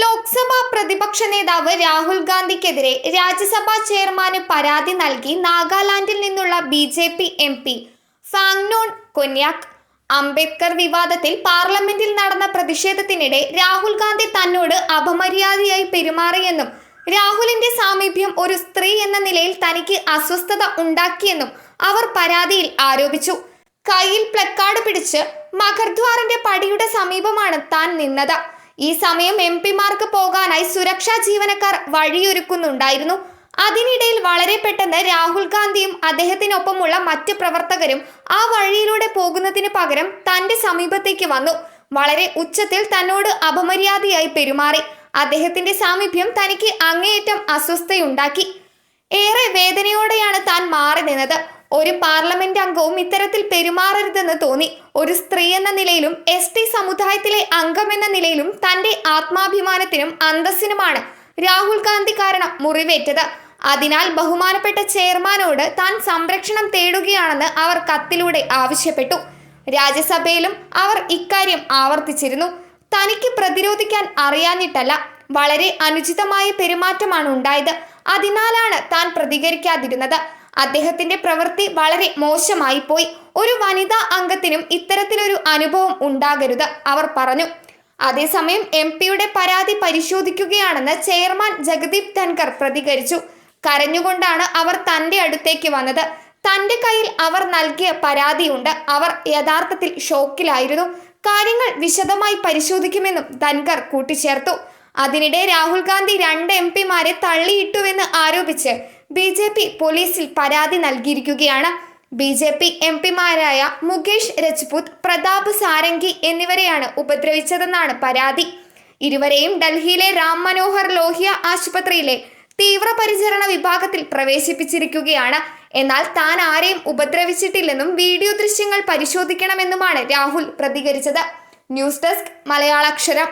ലോക്സഭാ പ്രതിപക്ഷ നേതാവ് രാഹുൽ ഗാന്ധിക്കെതിരെ രാജ്യസഭാ ചെയർമാന് പരാതി നൽകി നാഗാലാൻഡിൽ നിന്നുള്ള B J P M P Phangnon Konyak. Ambedkar വിവാദത്തിൽ പാർലമെന്റിൽ നടന്ന പ്രതിഷേധത്തിനിടെ രാഹുൽ ഗാന്ധി തന്നോട് അപമര്യാദയായി പെരുമാറിയെന്നും രാഹുലിന്റെ സാമീപ്യം ഒരു സ്ത്രീ എന്ന നിലയിൽ തനിക്ക് അസ്വസ്ഥത ഉണ്ടാക്കിയെന്നും അവർ പരാതിയിൽ ആരോപിച്ചു. കയ്യിൽ പ്ലക്കാർഡ് പിടിച്ച് മഖർദ്വാറിന്റെ പടിയുടെ സമീപമാണ് താൻ നിന്നത്. ഈ സമയം എം പിമാർക്ക് പോകാനായി സുരക്ഷാ ജീവനക്കാർ വഴിയൊരുക്കുന്നുണ്ടായിരുന്നു. അതിനിടയിൽ വളരെ പെട്ടെന്ന് രാഹുൽ ഗാന്ധിയും അദ്ദേഹത്തിനൊപ്പമുള്ള മറ്റ് പ്രവർത്തകരും ആ വഴിയിലൂടെ പോകുന്നതിന് പകരം തന്റെ സമീപത്തേക്ക് വന്നു. വളരെ ഉച്ചത്തിൽ തന്നോട് അപമര്യാദയായി പെരുമാറി. അദ്ദേഹത്തിന്റെ സാമീപ്യം തനിക്ക് അങ്ങേയറ്റം അസ്വസ്ഥയുണ്ടാക്കി. ഏറെ വേദനയോടെയാണ് താൻ മാറി നിന്നത് ഒരു പാർലമെന്റ് അംഗവും ഇത്തരത്തിൽ പെരുമാറരുതെന്ന് തോന്നി. ഒരു സ്ത്രീ എന്ന നിലയിലും എസ് ടി സമുദായത്തിലെ അംഗമെന്ന നിലയിലും തന്റെ ആത്മാഭിമാനത്തിനും അന്തസ്സിനുമാണ് രാഹുൽ ഗാന്ധി കാരണം മുറിവേറ്റത്. അതിനാൽ ബഹുമാനപ്പെട്ട ചെയർമാനോട് താൻ സംരക്ഷണം തേടുകയാണെന്ന് അവർ കത്തിലൂടെ ആവശ്യപ്പെട്ടു. രാജ്യസഭയിലും അവർ ഇക്കാര്യം ആവർത്തിച്ചിരുന്നു. തനിക്ക് പ്രതിരോധിക്കാൻ അറിയാഞ്ഞിട്ടല്ല വളരെ അനുചിതമായ പെരുമാറ്റമാണ് ഉണ്ടായത്. അതിനാലാണ് താൻ പ്രതികരിക്കാതിരുന്നത്. അദ്ദേഹത്തിന്റെ പ്രവൃത്തി വളരെ മോശമായി പോയി. ഒരു വനിതാ അംഗത്തിനും ഇത്തരത്തിലൊരു അനുഭവം ഉണ്ടാകരുത് അവർ പറഞ്ഞു. അതേസമയം എം പിയുടെ പരാതി പരിശോധിക്കുകയാണെന്ന് ചെയർമാൻ ജഗദീപ് ധൻകർ പ്രതികരിച്ചു. കരഞ്ഞുകൊണ്ടാണ് അവർ തന്റെ അടുത്തേക്ക് വന്നത്. തന്റെ കയ്യിൽ അവർ നൽകിയ പരാതിയുണ്ട്. അവർ യഥാർത്ഥത്തിൽ ഷോക്കിലായിരുന്നു. കാര്യങ്ങൾ വിശദമായി പരിശോധിക്കുമെന്നും ധൻകർ കൂട്ടിച്ചേർത്തു. അതിനിടെ രാഹുൽ ഗാന്ധി രണ്ട് എം പിമാരെ തള്ളിയിട്ടുവെന്ന് ആരോപിച്ച് ബി ജെ പി പോലീസിൽ പരാതി നൽകിയിരിക്കുകയാണ്. ബി ജെ പി എം പിമാരായ മുകേഷ് രജ്പുത് പ്രതാപ് സാരംഗി എന്നിവരെയാണ് ഉപദ്രവിച്ചതെന്നാണ് പരാതി. ഇരുവരെയും ഡൽഹിയിലെ രാം മനോഹർ ലോഹിയ ആശുപത്രിയിലെ തീവ്രപരിചരണ വിഭാഗത്തിൽ പ്രവേശിപ്പിച്ചിരിക്കുകയാണ്. എന്നാൽ താൻ ആരെയും ഉപദ്രവിച്ചിട്ടില്ലെന്നും വീഡിയോ ദൃശ്യങ്ങൾ പരിശോധിക്കണമെന്നുമാണ് രാഹുൽ പ്രതികരിച്ചത്. News desk മലയാളാക്ഷരം